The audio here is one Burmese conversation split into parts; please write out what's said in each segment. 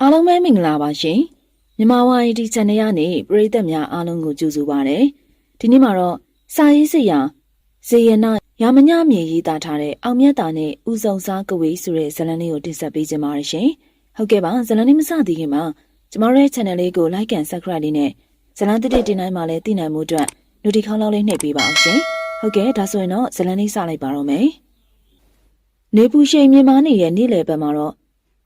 အားလုံးပဲမင်္ဂလာပါရှင်မြန်မာဝိုင်းဒီ channel ကနေပရိသတ်များအားလုံးကိုကြိုဆိုပါရစေဒီနေ့မှာတော့စာရေးဆရာဇေယနာရာမညမြေရေးသားထားတဲ့အောင်မြတ်တာနဲ့ဦးဆောင်စားကဝေးဆိုတဲ့ဇာတ်လမ်းလေးကိုတင်ဆက်ပေးခြင်းပါတယ်ရှင်ဟုတ်ကဲ့ပါဇာတ်လမ်းလေးမစသေးခင်မှာကျမတို့ရဲ့ channel လေးကို like and subscribe လေးနဲ့ဇာတ်လမ်းတစ်တစ်တင်တိုင်းမှာလည်းသိနိုင်မှုအတွက် notification လောက်လေးနှိပ်ပေးပါအောင်ရှင်ဟုတ်ကဲ့ဒါဆိုရင်တော့ဇာတ်လမ်းလေးစလိုက်ပါတော့မယ်နေပူရှိန်မြန်မာနေရဲ့နေ့လယ်ဘက်မှာတော့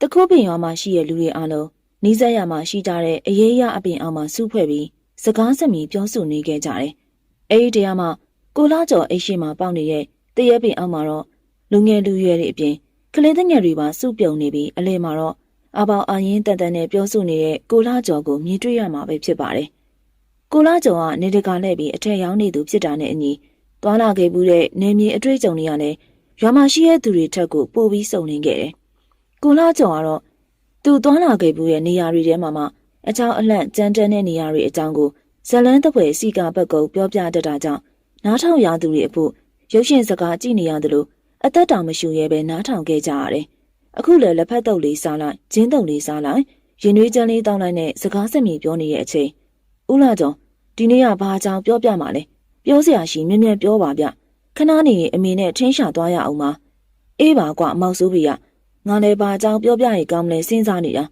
တခုပင်ရွာမှာရှိတဲ့လူတွေအားလုံးနီးစပ်ရမှာရှိကြတဲ့အရေးရအပင်အောင်မှာစုဖွဲ့ပြီးစကားစမြည်ပြောဆိုနေခဲ့ကြတယ်။အဲဒီတရားမှာကိုလာကျော်အိတ်ရှိမှာပေါက်နေတဲ့တရက်ပင်အောင်မှာတော့လူငယ်လူရွယ်တွေအပြင်ကလေးငယ်တွေပါစုပြုံနေပြီးအလဲမှာတော့အပေါအာရင်တန်တန်နဲ့ပြောဆိုနေတဲ့ကိုလာကျော်ကိုမြင်တွေ့ရမှာပဲဖြစ်ပါတယ်။ကိုလာကျော်ကနေတကာလှည့်ပြီးအထက်ရောက်နေသူဖြစ်တာနဲ့အညီသွာလာခဲ့ဘူးတဲ့နေမြေအတွေ့အကြုံတွေကလည်းရွာမှာရှိတဲ့သူတွေထက်ကိုပိုပြီးစုံလင်ခဲ့တယ်။ ကိုလာကျော်ကတော့သူသွားလာခဲ့ဘူးရဲ့နေရာတွေထဲမှာမှအချောင်းအလန့်ကြမ်းတမ်းတဲ့နေရာတွေအကြောင်းကိုဇလန်းတပွဲစီကာဘက်ကုံပြောပြတတ်တာကြောင့်နားထောင်ရသူတွေအဖို့ရုပ်ရှင်စကားကြည့်နေရတယ်လို့အသက်တောင်မရှူရဲပဲနားထောင်ခဲ့ကြရတယ်။အခုလည်းလက်ဖက်တုပ်လေးစားလိုက်ဂျင်းတုပ်လေးစားလိုက်ရင်နွေးချမ်းလေးတောင်းလိုက်နဲ့စကားဆက်မြေပြောနေတဲ့အချိန်ဦးလာကျော်ဒီနေ့ကဘာအကြောင်းပြောပြမှာလဲပြောစရာရှိမြင်မြန်ပြောပါဗျခဏနေရင်အမေနဲ့ထင်းရှာသွားရအောင်ပါအေးပါကွာအမောက်ဆိုးပြီက ငါလည်းဘာအကြောင်းပြောပြရင်ကောင်းမလဲစဉ်းစားနေတာ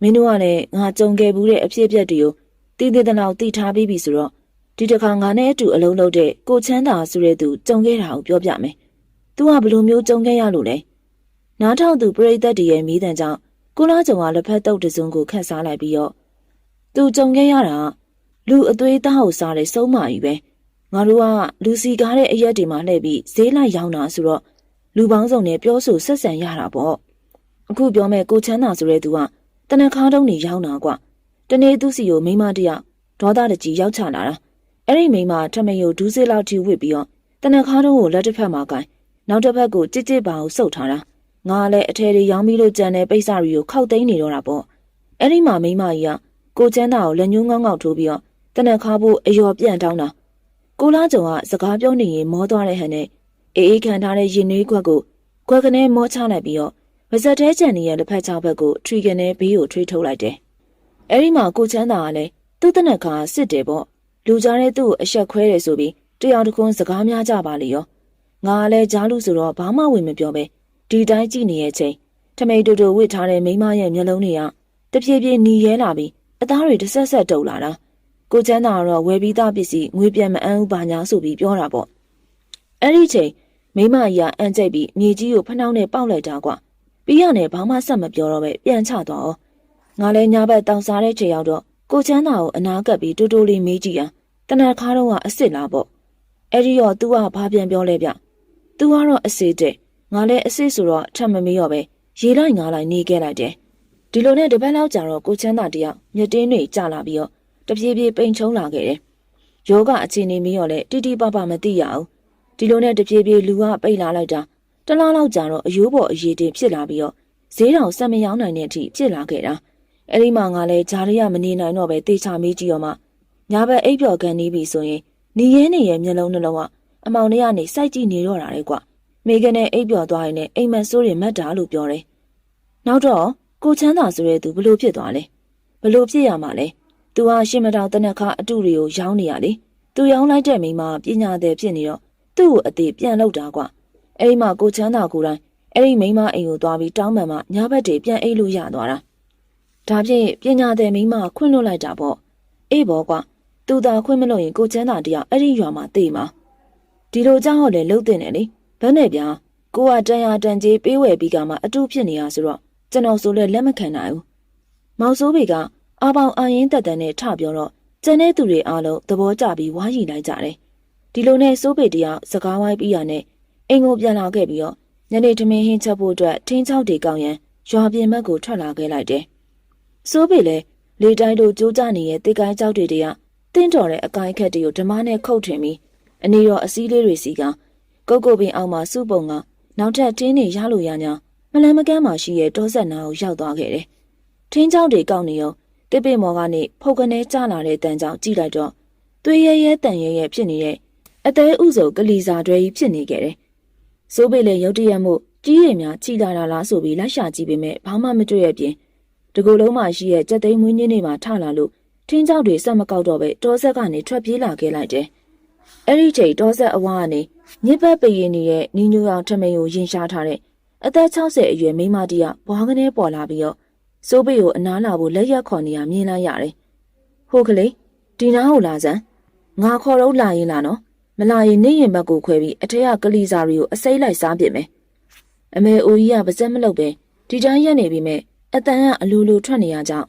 မင်းတို့ကလည်းငါကြုံခဲ့ဘူးတဲ့အဖြစ်အပျက်တွေကိုတည်တည်တလောက်တည်ထားပြီးပြီဆိုတော့ဒီတစ်ခါငါနဲ့အတူအလုံးလုံးတဲ့ကိုချမ်းသာဆိုတဲ့သူကြုံခဲ့တာကိုပြောပြမယ်။ तू ကဘလို့မျိုးကြုံခဲ့ရလို့လဲ။နားထောင်သူပရိသတ်တရဲ့မိတန်ကြောင့်ကိုလာကြုံကလက်ဖက်တုပ်တစုံကိုခတ်စားလိုက်ပြီးတော့ तू ကြုံခဲ့ရတာလူအသွေးသားကိုစားတဲ့စုံးမာကြီးပဲ။ငါတို့ကလူစီကားတဲ့အရက်တွေမှာလှည့်ပြီးဈေးလိုက်ရောင်းတာဆိုတော့လူပေါင်းစုံနဲ့ပြောဆိုဆက်ဆံရတာပေါ့။ အခုပြောမဲ့ကိုချမ်းသာဆိုတဲ့သူကတနခါတုံးနေရောက်တာကွတနေ့သူစီကိုမိမတယောက်ဒေါသတကြီးရောက်ချလာတာအဲ့ဒီမိမထမယိုဒူးစေးလောက်ထိဝစ်ပြီးတော့တနခါတုံးကိုလက်တစ်ဖက်မှာကင်နောက်တစ်ဖက်ကိုကြစ်ကြစ်ပါအောင်စုပ်ထားတာငါလည်းအထဲတွေရောင်းပြီးလို့ကြံတဲ့ပိတ်စတွေကိုခောက်သိမ်းနေတော့တာပေါ့အဲ့ဒီမှာမိမကြီးကကိုချမ်းသာကိုလက်ညှိုးငေါငေါထိုးပြီးတော့တနခါဖို့အယော်ပြန့်တောင်းတာကိုလာကြုံကစကားပြောနေရင်မောသွားတဲ့ဟန်နဲ့အေးအေးခံထားတဲ့ရင်နွေးခွက်ကိုခွက်ကနေမောချလိုက်ပြီးတော့ ပါဇက်တဲကျန်နေတဲ့လက်ဖက်ချောက်ဘက်ကိုထရီကန်နဲ့ဘေးကိုထွေးထုတ်လိုက်တယ်။အဲဒီမှာကိုချမ်းသာကလည်းသူ့တနက်ခါစစ်တယ်ပေါ့။လူကြားတဲ့သူ့ကိုအဆက်ခွဲတယ်ဆိုပြီးတယောက်တစ်ခွန်းစကားများကြပါလေရော။ငါကလည်းကြားလို့ဆိုတော့ဘာမှဝင်မပြောပဲဒီတိုင်းကြည့်နေရဲ့ချိန်ထမိတ်တူတူဝစ်ထားတဲ့မိမရဲ့မျက်လုံးတွေကတဖြည်းဖြည်းหนีရဲလာပြီးအသားတွေတစ်ဆက်ဆက်တုပ်လာတာ။ကိုချမ်းသာကတော့ဝယ်ပြီးသားပစ္စည်းငွေပြန်မအမ်းဘူးပါညာဆိုပြီးပြောတာပေါ့။အဲ့ဒီချိန်မိမကြီးကအန်ကျိတ်ပြီးမြေကြီးကိုဖနှောင်းနဲ့ပေါက်လိုက်တာကွာ။ ပြီးရနဲ့ဘာမှဆက်မပြောတော့ပဲပြန်ချသွားအောင်ငါလည်းညာဘက်တောင်စားတဲ့ချိန်ရောက်တော့ကိုချမ်းသာကိုအနာကပ်ပြီးတူတူလေးမေးကြည့်ရတနက်ခါတော့ကအစ်စ်လားပေါ့အဲ့ဒီတော့ तू ကဘာပြန်ပြောလဲဗျ तू ကတော့အစ်စ်တဲ့ငါလည်းအစ်စ်ဆိုတော့ထပ်မမေးတော့ပဲရေလိုက်ငါလိုက်နေခဲ့လိုက်တယ်ဒီလိုနဲ့တပတ်လောက်ကြာတော့ကိုချမ်းသာတယောက်မြတင်းတွေကြာလာပြီးတော့တပြေးပြေးပိန်ချုံလာခဲ့တယ်ယောဂအခြေအနေမေးတော့လဲတိတိပပမသိရအောင်ဒီလိုနဲ့တပြေးပြေးလူကပိတ်လာလိုက်တာ တလားလောက်ကြာတော့အယိုးပေါ်အရေးတင်ဖြစ်လာပြီးတော့ဈေးတောင်ဆက်မရောက်နိုင်တဲ့အထိဖြစ်လာခဲ့တာအဲ့ဒီမှာငါလည်းဂျာရီရမနေနိုင်တော့ပဲတေချာမေးကြည့်တော့မှညာဘက်အိပ်ပျော်ကန်နေပြီဆိုရင်နေရဲနေရဲမျက်လုံးနှလုံးကအမောင်လေးကနေစိုက်ကြည့်နေတော့တာလေကွမိကနေအိပ်ပျော်သွားရင်လည်းအိမ်မက်ဆိုးတွေမတ်တာလို့ပြောတယ်နောက်တော့ကိုချမ်းသာဆိုတဲ့သူဘလို့ဖြစ်သွားလဲဘလို့ဖြစ်ရမှာလဲသူဟာရှင်းမတော်တနက်ခါအတုတွေကိုရောင်းနေရလေသူရောင်းလိုက်တဲ့မိမပညာသည်ဖြစ်နေတော့သူ့ကိုအသေးပြန်လောက်တာကွ အဲ့ဒီမှာကိုချမ်းသာကိုယ်တိုင်အဲ့ဒီမိန်းမအိမ်ကိုသွားပြီးတောင်းပန်မှညဘက်တည်းပြန်အိတ်လို့ရသွားတာဒါဖြင့်ပညာသည်မိန်းမခွင့်လွတ်လိုက်တာပေါ့အေးဘောကွာသူသာခွင့်မလို့ရင်ကိုချမ်းသာတယောက်အဲ့ဒီရွာမှာတေးမှာဒီလိုကြောင့်ဟောလေလှုပ်တင်တယ်လေဘယ်နဲ့ဗျာကိုကတန်ရာတန်ကြီးပေးဝယ်ပြီးကမှအတူဖြစ်နေရဆိုတော့ကျွန်တော်ဆိုလဲလက်မခံနိုင်ဘူးမောင်စိုးဘေကအာပေါင်အာရင်တက်တန်နဲ့ထပြောတော့ကျန်တဲ့သူတွေအားလုံးသဘောကျပြီးဝါးရီလိုက်ကြတယ်ဒီလိုနဲ့စိုးဘေတယောက်စကားဝိုင်းပြီးရနဲ့ အိမ်ကိုပြန်လာခဲ့ပြီးတော့ညနေထမင်းဟင်းချက်ဖို့အတွက်ထင်းချောက်တွေကောင်းရန်ရွာပြင်ဘက်ကိုထွက်လာခဲ့လိုက်တယ်။စိုးပေလေလေတိုင်းတို့ကြိုးကြနေတဲ့တေကိုင်းကြောက်တွေတည်းကတင်းတော်တဲ့အကိုင်းခက်တွေကိုဓမားနဲ့ခုတ်ထွင်ပြီးအနီရောအစည်းလေးတွေစီကကုတ်ကုတ်ပင်အောင်မှာစုပုံကနောက်ထပ်တင်းတွေရလို့ရညာမလန်မကန်းမှရှိရဲ့တောဆက်နာကိုရောက်သွားခဲ့တယ်။ထင်းချောက်တွေကောက်နေရောတစ်ပိမော်ကနေဖုတ်ကနေကျလာတဲ့တန်ကြောင်ကြည့်လိုက်တော့သွေးရဲရဲတန်ရဲရဲဖြစ်နေတဲ့အသေးဥစုံကလီစာတွဲကြီးဖြစ်နေခဲ့တယ် စိုးပေလေရုတ်တရက်မှုကြီးရည်များချီလာတာလားဆိုပြီးလိုက်ရှာကြည့်ပေမဲ့ဘာမှမတွေ့ရပြင်တကူလုံးမှရှိရဲ့ကြက်သိမ်းမွေးညင်းတွေမှာထလာလို့ထင်းကြောက်တွေဆက်မကောက်တော့ပဲတောဆက်ကနေထွက်ပြေးလာခဲ့လိုက်တယ်။အဲ့ဒီချိန်တောဆက်အဝါကနေညစ်ပတ်ပရင်နေတဲ့နီညူအောင်ထမိန်ကိုရင်ရှားထားတဲ့အသက်60အရွယ်မိန်းမတည်းကဘွားကနေပေါ်လာပြီးတော့စိုးပေကိုအနားလာဖို့လက်ရက်ခေါ်နေရမြင်လိုက်ရတယ်။ဟုတ်ကလေးဒီနားကိုလာစမ်းငါခေါ်တော့လာရင်လာနော် မလာရင်နေရင်ဘက်ကိုခွဲပြီးအထက်ကကလီစာရီကိုအစိမ့်လိုက်စားပစ်မယ်။အမေအိုကြီးကပါစက်မလုပ်ပဲဒီတိုင်းရက်နေပြီမဲ့အတန်ကအလူလူထွက်နေရကြောင်း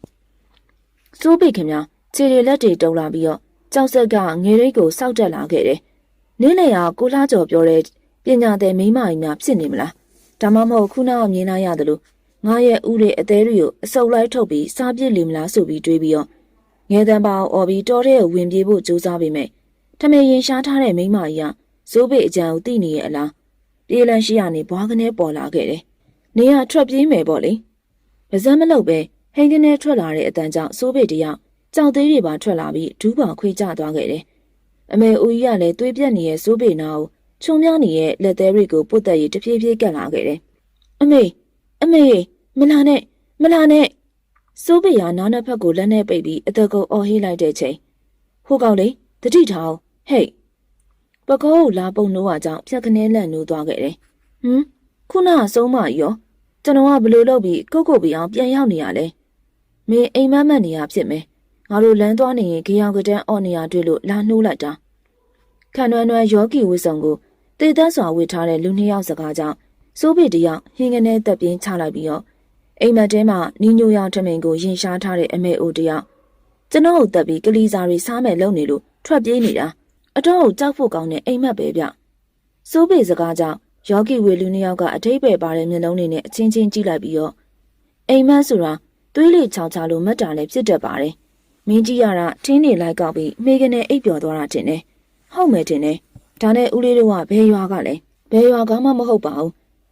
စိုးပေခင်ဗျာခြေတွေလက်တွေတုံလာပြီးတော့ကြောက်ဆက်ကငယ်ရိတ်ကိုစောက်တက်လာခဲ့တယ်။နင်းလေကကိုလားကျော်ပြောတဲ့ပညာတဲ့မိန်းမကြီးများဖြစ်နေမလား။ဒါမှမဟုတ်ခုနကမြင်လာရတယ်လို့ငါရဲ့ဥရဲ့အသေးတွေကိုအစုပ်လိုက်ထုတ်ပြီးစားပြစ်လိမလားဆိုပြီးတွေးပြီးတော့ငယ်တန်းပါအော်ပြီးတော်တဲ့ဝင်ပြေးဖို့ကြိုးစားပေမဲ့ ထမင်းရင်ရှားထားတဲ့မိန်းမကြီးကဇိုးပေအကြံကိုသိနေရဲ့အလားပြေးလန်းရှိရနေဘွားကနေပေါ်လာခဲ့တယ်။နေရထွက်ပြေးမယ်ပေါ့လေ။ပါဇက်မလုပ်ပဲဟိန်းကနေထွက်လာတဲ့အတန်ကြောင့်စိုးပေတယောက်ကြောက်သေးတွေပါထွက်လာပြီးဒူးပါခွေကျသွားခဲ့တယ်။အမေဦးကြီးကလည်းတွေးပြက်နေတဲ့စိုးပေနာကိုခြုံများနေတဲ့လက်သေးတွေကိုပုတ်တက်ရတဖြည်းဖြည်းကက်လာခဲ့တယ်။အမေအမေမလာနဲ့မလာနဲ့စိုးပေရနားနှစ်ဖက်ကိုလက်နဲ့ပိတ်ပြီးအသက်ကိုအော်ဟေးလိုက်တဲ့ချိန်ဟိုကောင်လေတတိထောင် ဟေ့ပကောကိုလာပုံနိုးအကြောင်းဖြတ်ခနဲလန့်နိုးသွားခဲ့တယ်။ဟမ်ခုနကဆုံးမရောကျွန်တော်ကဘလို့လုပ်ပြီးကုတ်ကုတ်ပြီးအောင်ပြန်ရောက်နေရလဲ။မင်းအိမ်မက်မက်နေရဖြစ်မယ်။ငါတို့လမ်းသွားနေရင်ကြောင်ကတန်းအော်နေရတွေ့လို့လာနှိုးလိုက်တာ။ခန်နွယ်နွယ်ယောဂီဝစ်စုံကိုတေတန်းစွာဝစ်ထားတဲ့လူနှစ်ယောက်စကားကြောင့်စိုးပေတယောက်ဟင်းကနေတက်ပြင်းချလိုက်ပြီးတော့အိမ်မက်တဲမှာနီညိုရောင်ထမိန်ကိုရင်ရှားထားတဲ့အမေအိုတယောက်ကျွန်တော်ကိုတက်ပြီးကလီစာတွေစားမယ်လုပ်နေလို့ထွက်ပြေးနေတာ အတော့ကိုကြောက်ဖို့ကောင်းတဲ့အိမ်မက်ပဲဗျစိုးပေစကားကြောင့်ယောဂီဝေလူနှစ်ယောက်ကအထိပ္ပယ်ပါတဲ့မျက်လုံးတွေနဲ့အချင်းချင်းကြည့်လိုက်ပြီးတော့အိမ်မက်ဆိုတာသွေးလေချောင်ချလို့မတ်တာလည်းဖြစ်တတ်ပါတယ်မင်းကြီးရတာထင်းနေလိုက်ကောက်ပြီးမိကနေအိပ်ပျော်သွားတာတင်တယ်ဟုတ်မယ်တင်တယ်ဒါနဲ့ဦးလေးတို့ကဘယ်ရွာကလဲဘယ်ရွာကမှမဟုတ်ပါဘူး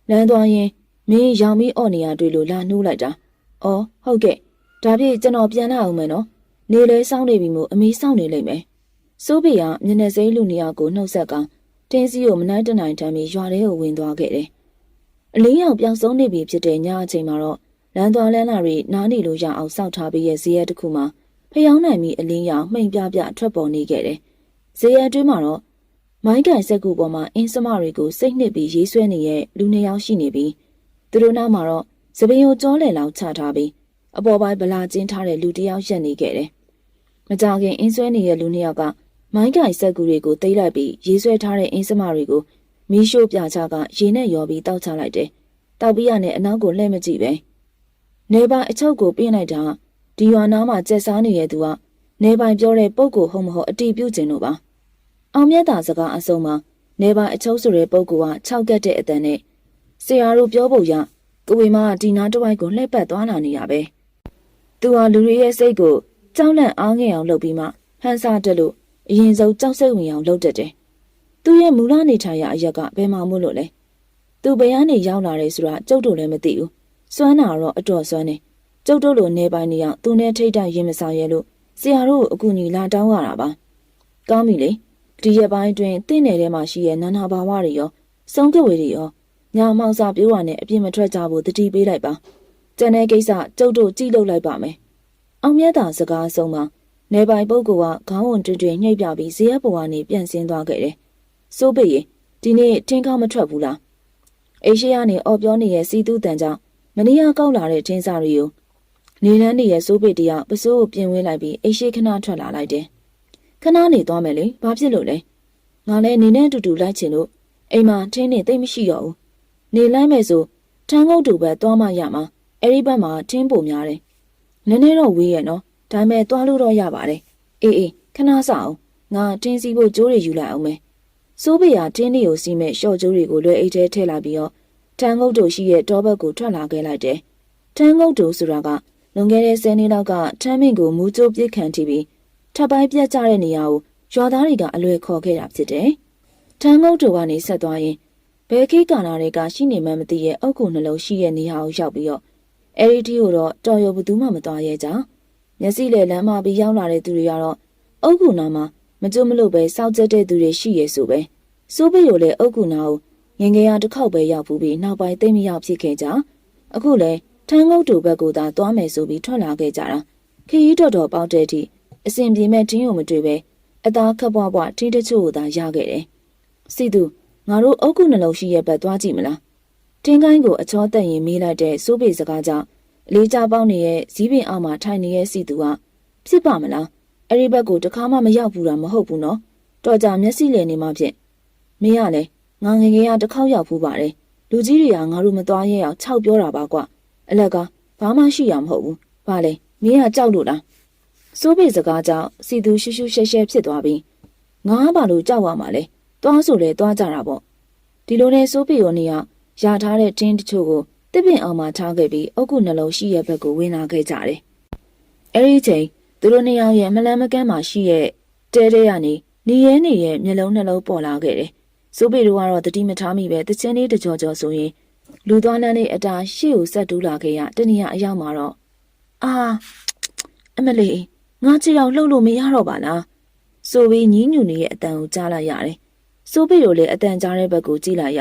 လမ်းသွားရင်မင်းရောင်ပြီးအော်နေရတွေ့လို့လာနှိုးလိုက်တာ။အော်ဟုတ်ကဲ့ဒါပြည့်ကျွန်တော်ပြန်လာအောင်မယ်နော်။နေလဲစောင်းနေပြီမို့အမေစောင်းနေလိမ့်မယ်။ စိုးပေကမျက်နှာစိမ်းလူနေရာကိုနှုတ်ဆက်ကောင်တင်းစီကိုမနိုင်တနိုင်တမ်းပြီးရွာထဲကိုဝင်သွားခဲ့တယ်။အလင်းရောင်ပြောင်ဆုံးနေပြီဖြစ်တဲ့ညအချိန်မှာတော့လမ်းသွားလမ်းလာတွေနားနေလို့ရအောင်စောက်ထားပြီးရဲ့ဇေယျတစ်ခုမှာဖျောင်းနိုင်ပြီးအလင်းရောင်မှိန်ပြပြထွက်ပေါ်နေခဲ့တယ်။ဇေယျအတွင်းမှာတော့မိုင်းကန်စက်ကူပေါ်မှာအင်းစမတွေကိုစိတ်နှစ်ပြီးရေးဆွဲနေတဲ့လူနှစ်ယောက်ရှိနေပြီးသူတို့နောက်မှာတော့သပင်ကိုကြောလဲလောက်ချထားပြီးအပေါ်ပိုင်းဗလာကျင်းထားတဲ့လူတစ်ယောက်ရက်နေခဲ့တယ်။မကြခင်အင်းဆွဲနေတဲ့လူနှစ်ယောက်က မိုင်းကန်စက်ကူတွေကိုတိတ်လိုက်ပြီးရေးဆွဲထားတဲ့အင်းစမတွေကိုမီးရှို့ပြချကရေနဲ့ရော်ပြီးတောက်ချလိုက်တယ်။တောက်ပြီးရနဲ့အနောက်ကိုလှည့်မကြည့်ပဲ။နေပိုင်အချုပ်ကိုပြင်းလိုက်တာဒီရွာနားမှာကျက်စားနေတဲ့သူကနေပိုင်ပြောတဲ့ပုံကိုဟုတ်မဟုတ်အတိပြုတ်ကျင်လို့ပါ။အောင်မြတ်တာစကားအစုံမှာနေပိုင်အချုပ်ဆိုတဲ့ပုံက6ကက်တဲ့အတန်နဲ့ဆရာတို့ပြောဖို့ရကဝေမကဒီနားတစ်ဝိုက်ကိုလှည့်ပတ်သွားလာနေရပဲ။သူဟာလူတွေရဲ့စိတ်ကိုကြောက်လန့်အားငယ်အောင်လုပ်ပြီးမှဟန်စာတက်လို့ အရင်ဆုံးကြောက်စိတ်ဝင်အောင်လုပ်တတ်တယ်။သူရဲ့မူလနေထိုင်ရာအရက်ကဘယ်မှာမို့လို့လဲ။သူဘယ်ကနေရောက်လာတယ်ဆိုတာကျုပ်တို့လည်းမသိဘူး။စွမ်းနာတော့အတော်စွမ်းနေ။ကျုပ်တို့လိုနေပိုင်နေအောင်သူနဲ့ထိတ်တိုက်ရင်မဆောင်ရဲလို့ဆရာတို့ကိုအကူအညီလာတောင်းရတာပါ။ကောင်းပြီလေ။ဒီရက်ပိုင်းတွင်တင့်နယ်ထဲမှာရှိတဲ့နာနာဘာဝတွေရောစုံကဝေတွေရောညာမောင်စာပြိုးဝါနဲ့အပြစ်မထွက်ကြဖို့တတိပေးလိုက်ပါကျန်တဲ့ကိစ္စကျုပ်တို့ကြည့်လုပ်လိုက်ပါမယ်အောင်မြတ်တာစကားဆုံးမှာ နေပိုင်ပုဂ္ဂိုလ်ကခေါင်းဝန်တွင်တွင်ညှိပ်ပြပြီးဇေယျဘဝနဲ့ပြန်ဆင်းသွားခဲ့တယ်စိုးပေရင်ဒီနေ့ထင်းကောင်းမထွက်ဘူးလားအေရှိယာနေအော်ပြောနေတဲ့စီတူးတန်ကြောင့်မနီးယားကောက်လာတဲ့ထင်းစားတွေကိုနေလန်းနေရဲ့စိုးပေတယောက်ပစိုးကိုပြင်ဝင်းလိုက်ပြီးအေရှိခဏထွက်လာလိုက်တယ်ခဏနေသွားမယ်လေဘာဖြစ်လို့လဲငါလည်းနေနဲ့အတူတူလိုက်ချင်လို့အိမ်မှာထင်းနေသိမ့်မရှိတော့ဘူးနေလိုက်မယ်ဆိုထန်းကုတ်တူပဲသွားမှရမှာအဲ့ဒီဘက်မှာထင်းပုံများတယ်နည်းနည်းတော့ဝေးရဲ့နော် ဒါပေမဲ့သွားလို့တော့ရပါတယ်အေးအေးခဏစအောင်ငါထင်းစီဖို့ကြိုးတွေယူလိုက်အောင်မယ်စိုးပေရထင်းတွေကိုစီးမဲ့ရှော့ကြိုးတွေကိုလွယ်အိတ်ထဲထည့်လိုက်ပြီးတော့ထန်းကုတ်တူရှိရဲ့တောဘက်ကိုထွက်လာခဲ့လိုက်တယ်ထန်းကုတ်တူဆိုတာကလွန်ခဲ့တဲ့10နှစ်လောက်ကထမ်းမင်ကိုမူးကျိုးပြစ်ခံထိပြီးထပ်ပိုင်းပြတ်ကျတဲ့နေရာကိုရွာသားတွေကအလွယ်ခေါ်ခဲ့တာဖြစ်တယ်ထန်းကုတ်တူကနေဆက်သွားရင်ဘယ်ခိကာနာတွေကရှိနေမှမသိရဲ့အုတ်ကူနှလုံးရှိရဲ့နေရာကိုရောက်ပြီးတော့အဲ့ဒီတီကိုတော့တော်ရုံဘသူမှမသွားရဲကြ မျက်စိလေလမ်းမပြီးရောက်လာတဲ့သူတွေကတော့အုတ်ကူနာမှာမကြုံမလို့ပဲစောက်ကျက်တဲ့သူတွေရှိရဲ့ဆိုပဲစိုးပိရိုလည်းအုတ်ကူနာကိုငငယ်ရတစ်ခေါက်ပဲရောက်ဘူးပြီးနောက်ပိုင်းသိမ့်မရောက်ဖြစ်ခဲ့ကြအခုလဲထထန်းငုတ်တူဘက်ကိုသာသွားမယ်ဆိုပြီးထွက်လာခဲ့ကြတာခရီးတော်တော်ပေါက်တဲ့အထိအစဉ်ပြေမဲ့တင်းကိုမတွေ့ပဲအသားခပ်ပွားပွားတင်းတချို့ကိုသာရခဲ့တယ်စီသူငါတို့အုတ်ကုနှလုံးရှိရဲ့ဘက်သွားကြည့်မလားတင်းကိုင်းကိုအချောတက်ရင်မေးလိုက်တဲ့စိုးပေစကားကြောင့် အလေးကြပေါက်နေရဲ့ဇီးပင်အောက်မှာထိုင်နေတဲ့စီသူကဖြစ်ပါမလားအဲ့ဒီဘက်ကိုတခါမှမရောက်ဘူးတာမဟုတ်ဘူးနော်တော်ကြမျက်စိလည်နေမှဖြင့်မင်းကလည်းငါငယ်ငယ်ကတစ်ခေါက်ရောက်ဖူးပါတယ်လူကြီးတွေကငါတို့မသွားရဲအောင်ခြောက်ပြောတာပါကွအလက်ကဘာမှရှိရမဟုတ်ဘူးဘာလဲမင်းကကြောက်လို့လားစိုးပေစကားကြောင့်စီသူရှူးရှူးရှဲရှဲဖြစ်သွားပြီးငါဘာလို့ကြောက်ရမှာလဲသွားဆိုလဲသွားကြတာပေါ့ဒီလိုနဲ့စိုးပေရောနေရရထားတဲ့တင်းတချို့ကို တစ်ပင်အောင်မှထားခဲ့ပြီးအုတ်ကုနှလုံးရှိရဲ့ဘက်ကိုဝင်လာခဲ့ကြတယ်အဲ့ဒီချိန်သူတို့နှစ်ယောက်ရဲ့မလန်းမကန်းမှရှိရဲ့တဲတဲရနေနေရဲနေရဲ့မျက်လုံးနှလုံးပေါ်လာခဲ့တယ်စိုးပေတို့ကတော့တတိမထားမိပဲတချင်းလေးတကြောကြောဆိုရင်လူသွားလန်းလေးအတားရှေ့ကိုဆက်တူးလာခဲ့ရတနည်းအရောက်မှာတော့အာအမလေးငါချီအောင်လှုပ်လို့မရတော့ပါလားဆိုပြီးညီးညူနေရဲ့အတန်ကိုကြားလိုက်ရတယ်စိုးပေတို့လည်းအတန်ကြားတဲ့ဘက်ကိုကြည့်လိုက်ရ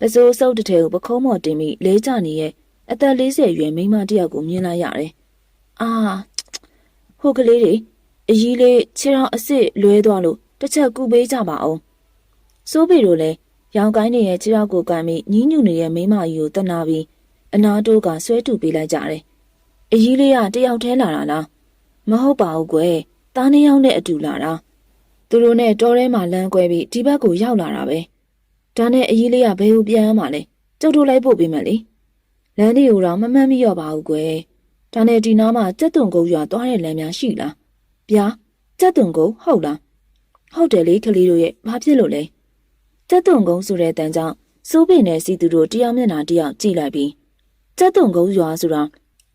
ပစိုးစုပ်တစ်ထည်ကိုပခုံးမော်တင်ပြီးလေးကြနေရဲ့အသက်40ရွယ်မိန်းမတစ်ယောက်ကိုမြင်လိုက်ရတယ်အာဟိုကလေးတွေအကြီးလေးခြေထောက်အစ်စ်လွဲသွားလို့တစ်ချက်ကူပေးကြပါအောင်စိုးပေတို့လည်းရောင်ကိုင်းနေရဲ့ခြေထောက်ကိုကန်ပြီးညီးညူနေရဲ့မိန်းမကြီးကိုတနာပြီးအနာတိုးကဆွဲတူပေးလိုက်ကြတယ်အကြီးလေးကတယောက်တည်းလာတာလားမဟုတ်ပါဘူးကွယ်တားနှစ်ယောက်နဲ့အတူလာတာသူတို့နဲ့တောထဲမှာလမ်းကွဲပြီးဒီဘက်ကိုရောက်လာတာပဲ ဒါနဲ့အကြီးလေးကဘယ်ကိုပြန်ရမှာလဲကျုပ်တို့လိုက်ပို့ပေးမယ်လေလမ်းတွေကိုတော့မမှန်မိရောပါဘူးကွယ်ဒါနဲ့ဒီနားမှာကြက်သွန်ကုန်းရွာသွားတဲ့လမ်းများရှိလားဗျာကြက်သွန်ကုန်းဟုတ်လားဟုတ်တယ်လေကလေးတို့ရဲ့ဘာဖြစ်လို့လဲကြက်သွန်ကုန်းဆိုတဲ့တန်ကြောင့်စိုးပင်နဲ့စီသူတို့တရားမျက်နှာတရားကြည့်လိုက်ပြီးကြက်သွန်ကုန်းရွာဆိုတာ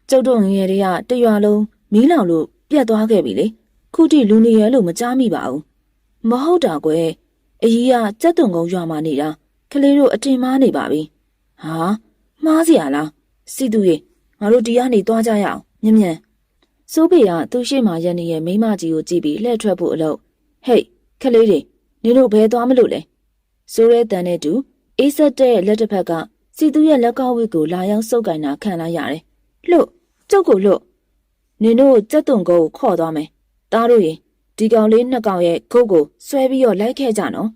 ကျုပ်တို့ငယ်တွေကတရွာလုံးမီးလောင်လို့ပြတ်သွားခဲ့ပြီလေခုထိလူနေရလို့မကြားမိပါဘူးမဟုတ်တာကွယ် အကြီးကကြက်သွန်ကုန်းရွာမှာနေတာကလေးတို့အတင်မားနေပါပြီဟာမှားစီရလားစီသူရေငါတို့ဒီကနေသွားကြရအောင်မြ мян စိုးပေကသူ့ရှိမှရက်နေရဲ့မိမကြီးကိုကြည့်ပြီးလှည့်ထွက်ဖို့အလုပ်ဟေးခလေးတွေနင်တို့ဘယ်သွားမလို့လဲစိုးရဲတန်တဲ့သူအေးဆက်တဲ့လက်တစ်ဖက်ကစီသူရဲ့လက်ကောက်ဝစ်ကိုလာရောက်စုပ်ကင်တာခံလိုက်ရတယ်လှုပ်ကျုပ်ကိုလှုပ်နင်တို့ကြက်သွန်ကုန်းကိုခေါ်သွားမယ်တားတို့ရေ ဒီကောင်လေးနှစ်ကောင်ရဲ့ခုတ်ကိုဆွဲပြီးတော့လိုက်ခဲ့ကြနော်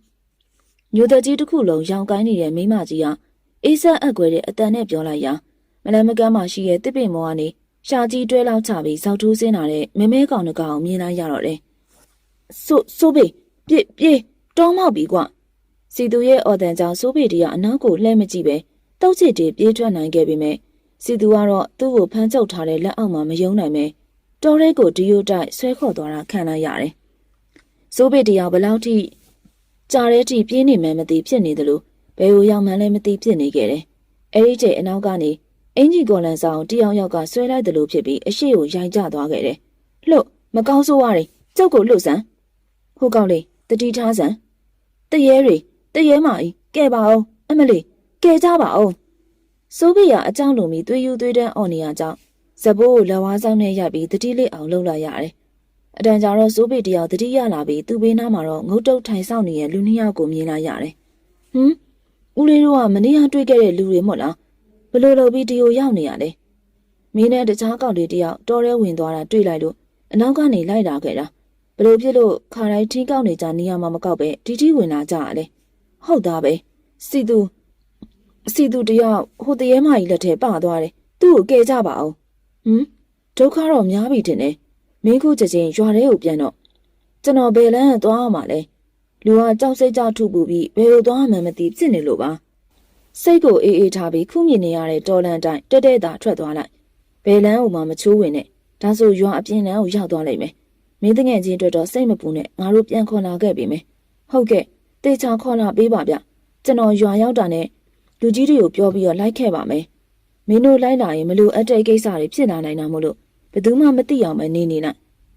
ညိုသက်ကြီးတစ်ခုလုံးရောင်ကိုင်းနေတဲ့မိမကြီးကအေးဆက်အကွယ်တဲ့အတန်နဲ့ပြောလိုက်ရာမလန်မကန်းမှရှိရဲ့တစ်ပင်မောကနေရှာကြီးတွဲလောက်ချပြီးဇောက်ထိုးစင်းလာတဲ့မဲမဲကောင်တစ်ကောင်မြင်လိုက်ရတော့တယ်ဆိုဆိုဘေပြစ်ပြေးတောင်းမောက်ပြီကွစီသူရဲ့အော်တန်ကြောင့်ဆိုဘေတီကအနောက်ကိုလှဲမကြည့်ပဲတောက်ချစ်တီပြေးထွက်နိုင်ခဲ့ပေမဲ့စီသူကတော့သူ့ကိုဖမ်းချုပ်ထားတဲ့လက်အောက်မှာမယုံနိုင်ပဲ တော်ရဲကိုဒီယိုတိုက်ဆွဲခေါ်သွားတာခံလိုက်ရတယ်ဆိုဘေတီကဘလောက်ထိကြားတဲ့ထိပြင်းနေမှန်းမသိဖြစ်နေတယ်လို့ဘယ်ကိုရောက်မှန်းလည်းမသိဖြစ်နေခဲ့တယ်အဲဒီချိန်အနောက်ကနေအင်ဂျီကော်လန်ဆောင်တယောက်ယောက်ကဆွဲလိုက်တယ်လို့ဖြစ်ပြီးအရှိကိုရိုက်ကျသွားခဲ့တယ်လှုပ်မကောင်းဆိုးရတယ်ကျုပ်ကိုလှုပ်စမ်းဟိုကောင်လေးတတိထားစမ်းတရဲတွေတရဲမကြီးကဲပါအောင်အမလီကဲကြပါအောင်စိုးဖေကအကြောင်းလိုမီသွေးယူသွေးတန်းအော်နေရကြောင်း ဇဘိုးကိုလက်ဝါးဆောင်နဲ့ရိုက်ပြီးတတိလေးအောင်လှုပ်လိုက်ရတယ်အတန်ကြာတော့စိုးဖေတယောက်တတိရလာပြီးသူ့ဘေးနားမှာတော့ငုတ်တုတ်ထိုင်ဆောင်နေတဲ့လူနှစ်ယောက်ကိုမြင်လိုက်ရတယ်ဟမ်ဦးလေးတို့ကမနေ့ကတွေ့ခဲ့တဲ့လူတွေမို့လားဘလို့လို့ပြီးဒီကိုရောက်နေရလဲမင်းနဲ့တခြားကောက်လေးတယောက်တော်ရဲဝင်သွားတာတွေ့လိုက်လို့အနောက်ကနေလိုက်လာခဲ့တာဘလို့ဖြစ်လို့ခါတိုင်းထင်းကောက်နေကြနေရမှာမကောက်ပဲတီတီဝင်လာကြရလဲဟုတ်သားပဲစီသူစီသူတယောက်ဟိုတရေမကြီးလက်ထဲပသွားတယ်သူ့ကိုကယ်ကြပါအောင် ဟမ်ဒုက္ခတော့များပြီတင်တယ်မင်းခုချက်ချင်းရွာထဲကိုပြန်တော့ကျွန်တော်ဘယ်လန်းကသွားအောင်မလဲလူကကြောက်စိတ်ကြောက်ထုပူပြီးဘယ်လိုသွားမှန်းမသိဖြစ်နေလို့ပါစိတ်ကိုအေးအေးထားပြီးခုမြင်နေရတဲ့တော်လန်တိုင်းတက်တက်တာထွက်သွားလိုက်ဘယ်လန်းကိုမှမချိုးဝင်နဲ့ဒါဆိုရွာအပြင်လန်းကိုရောက်သွားလိမ့်မယ်မင်းတငယ်ချင်းအတွက်တော့စိတ်မပူနဲ့ငါတို့ပြန်ခေါ်လာခဲ့ပြီမယ်ဟုတ်ကဲ့တေချာခေါ်လာပေးပါဗျကျွန်တော်ရွာရောက်တာနဲ့လူကြီးတွေကိုပြောပြီးတော့လိုက်ခဲ့ပါမယ် မင်းတို့လိုက်လာရင်မလို့အတဲ့ကိစ္စတွေဖြစ်လာနိုင်တာမို့လို့ဘယ်သူမှမသိအောင်မနေနေနဲ့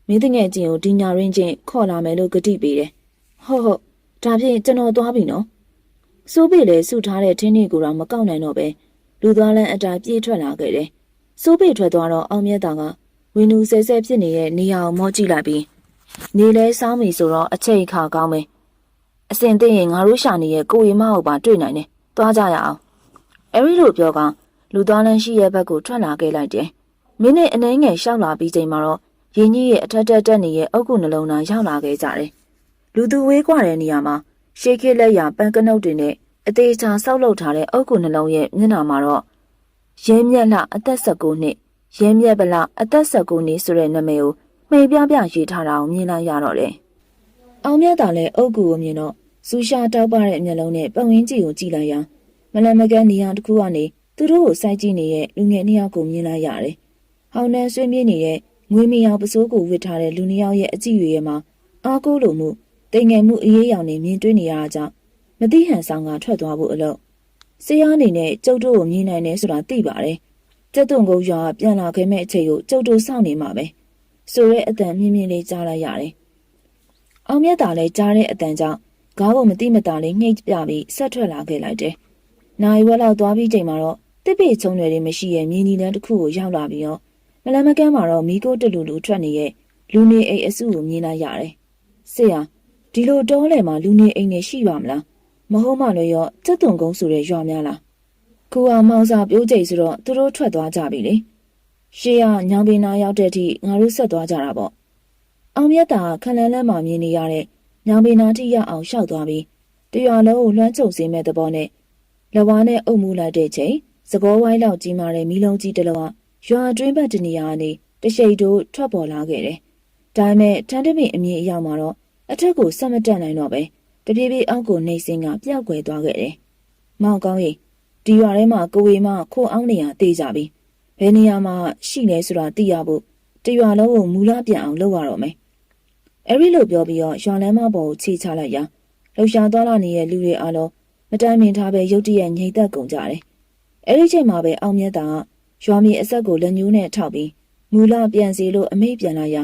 မင်းတငယ်ချင်းကိုဒီညာရင်းချင်းခေါ်လာမယ်လို့ဂတိပေးတယ်ဟုတ်ဟုတ်ဒါဖြင့်ကျွန်တော်သွားပြီနော်စိုးပေလည်းစုထားတဲ့ထင်းတွေကိုတော့မကောက်နိုင်တော့ပဲလူသွားလန်းအတားပြေးထွက်လာခဲ့တယ်စိုးပေထွက်သွားတော့အောင်မြတ်တာကဝင်းနူဆဲဆဲဖြစ်နေတဲ့နေရာကိုမော့ကြည့်လိုက်ပြီးနေလဲစောင်းပြီဆိုတော့အချိန်ခါကောင်းမယ်အစင်သိရင်ငါတို့ရှာနေရဲ့ကိုရီမကိုပါတွေ့နိုင်တယ်သွားကြရအောင်အဲ့ဒီလိုပြောက လူသွားလန်းရှိရဲ့ဘက်ကိုထွက်လာခဲ့လိုက်တယ်။မိနစ်အနည်းငယ်ရှောက်လာပြီးချိန်မှာတော့ရင်ကြီးရဲ့အထက်တက်တက်နေရဲ့အုတ်ကုနှလုံးသားရောက်လာခဲ့ကြတယ်။လူသူဝေးကွာတဲ့နေရာမှာရှေးခေတ်လက်ရပန်းကနုတ်တွေနဲ့အသေးချာဆောက်လုပ်ထားတဲ့အုတ်ကုနှလုံးရဲ့မျက်နှာမှာတော့ရဲမြက်လအသက်19နှစ်ရဲမြက်ပလအသက်19နှစ်ဆိုတဲ့နာမည်ကိုမှိန်ပြပြရေးထားတာကိုမြင်လိုက်ရတော့တယ်။အောင်မြတ်တာလည်းအုတ်ကူကိုမြင်တော့စူရှာတောက်ပတဲ့မျက်လုံးနဲ့ပတ်ဝန်းကျင်ကိုကြည့်လိုက်ရာမလန်မကန်းနေရာတစ်ခုကနေ သူတို့ကိုစိုက်ကြည့်နေတဲ့လူငယ်နှစ်ယောက်ကိုမြင်လိုက်ရတယ်။ဟောင်းနှန်းဆွေးမြေးနေတဲ့ငွေမီယောင်ပစိုးကိုဝစ်ထားတဲ့လူနှစ်ယောက်ရဲ့အကြည့်ရွယ်မှာအားကိုးလိုမှုတိမ်ငယ်မှုအေးအေးရောင်နေမြင်တွေ့နေရတာကြောင့်မတိဟန်ဆောင်ကထွက်သွားဖို့အလို့ဆရာအနေနဲ့ကျုပ်တို့ကိုမြင်နိုင်တယ်ဆိုတာသိပါတယ်။ကျက်သွန်ကုန်းရွာပြန်လာခဲ့မဲ့အချိန်ကိုကျုပ်တို့စောင့်နေမှာပဲ။ဆိုရဲအတန်မြင့်မြင့်လေးကြားလိုက်ရတယ်။အောင်မြတ်တာလည်းကြားတဲ့အတန်ကြောင့်ကားကိုမတိမတာလေးနှိပ်ပြပြီးဆက်ထွက်လာခဲ့လိုက်တယ်။နိုင်ဝက်လောက်သွားပြီးချိန်မှာတော့ တစ်ပေချုံတွေမရှိရဲ့မြင်းကြီးလန်းတစ်ခုကိုရောက်လာပြီးတော့မလန်မကန်းမှာတော့မိကိုတလူလူထွက်နေရဲ့လူနေအိမ်အစုကိုမြင်လိုက်ရတယ်။ဆရာဒီလိုတောလဲမှာလူနေအိမ်နေရှိပါမလား။မဟုတ်မှလည်းရောစက်သွန်ကုန်းဆိုတဲ့ရွာများလား။ခုအောင်မောင်စာပြိုးကြိတ်ဆိုတော့သူတို့ထွက်သွားကြပြီလေ။ရှေ့ကညောင်ပင်နာရောက်တဲ့အထိငါတို့ဆက်သွားကြတာပေါ့။အောင်မြတ်တာခလန်းလန်းမှာမြင်နေရတဲ့ညောင်ပင်နာထိရအောင်ရှောက်သွားပြီးတရွာလုံးကိုလွှမ်းခြုံစေမဲ့သဘောနဲ့လဝါနဲ့အုပ်မူလိုက်တဲ့ချိန် သကောဝိုင်းလောက်ကြီးမာတဲ့မီးလုံးကြီးတစ်လုံးကရွာအတွင်းဘက်တနေရာကနေတရှိတ်တို့ထွက်ပေါ်လာခဲ့တယ်။ဒါပေမဲ့ထန်းတပင်အမြင့်အရောက်မှာတော့အထက်ကိုဆက်မတက်နိုင်တော့ပဲတပြေးပြေးအောက်ကိုနှိမ့်စင်းကပျောက်ကွယ်သွားခဲ့တယ်။မောင်ကောင်းရင်ဒီရွာထဲမှာကိုဝေမခိုးအောင်နေရတေးကြပြီ။ဘယ်နေရာမှာရှိလဲဆိုတာသိရဖို့တရွာလုံးကိုမူလပြန်အောင်လုပ်ရတော့မယ်။အဲဒီလိုပြောပြီးတော့ရွာလမ်းမပေါ်ကိုခြေချလိုက်ရာလှူရှာသွားလာနေတဲ့လူတွေအားလုံးမတိုင်မင်ထားပဲရုတ်တရက်ငြိမ်သက်ကုန်ကြတယ်။ အဲဒီချိန်မှာပဲအောင်မြတ်တာကရွာမြေအဆက်ကိုလက်ညှိုးနဲ့ထောက်ပြီးမူလပြန်စီလို့အမိတ်ပြန်လာရာ